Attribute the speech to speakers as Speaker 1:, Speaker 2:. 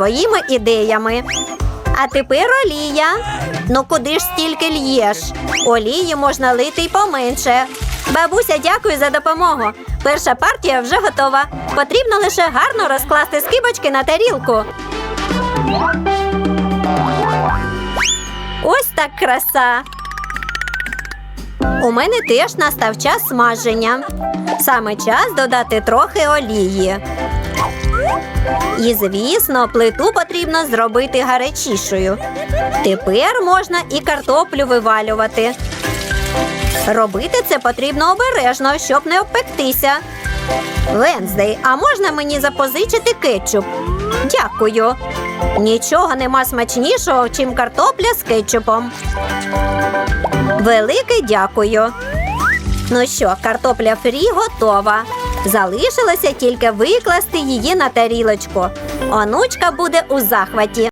Speaker 1: своїми ідеями. А тепер олія. Ну куди ж стільки л'єш? Олії можна лити й поменше. Бабуся, дякую за допомогу. Перша партія вже готова. Потрібно лише гарно розкласти скибочки на тарілку. Ось так краса. У мене теж настав час смаження. Саме час додати трохи олії. І, звісно, плиту потрібно зробити гарячішою. Тепер можна і картоплю вивалювати. Робити це потрібно обережно, щоб не обпектися. Венздей, а можна мені запозичити кетчуп? Дякую. Нічого нема смачнішого, чим картопля з кетчупом. Велике дякую. Ну що, картопля фрі готова. Залишилося тільки викласти її на тарілочку. Онучка буде у захваті.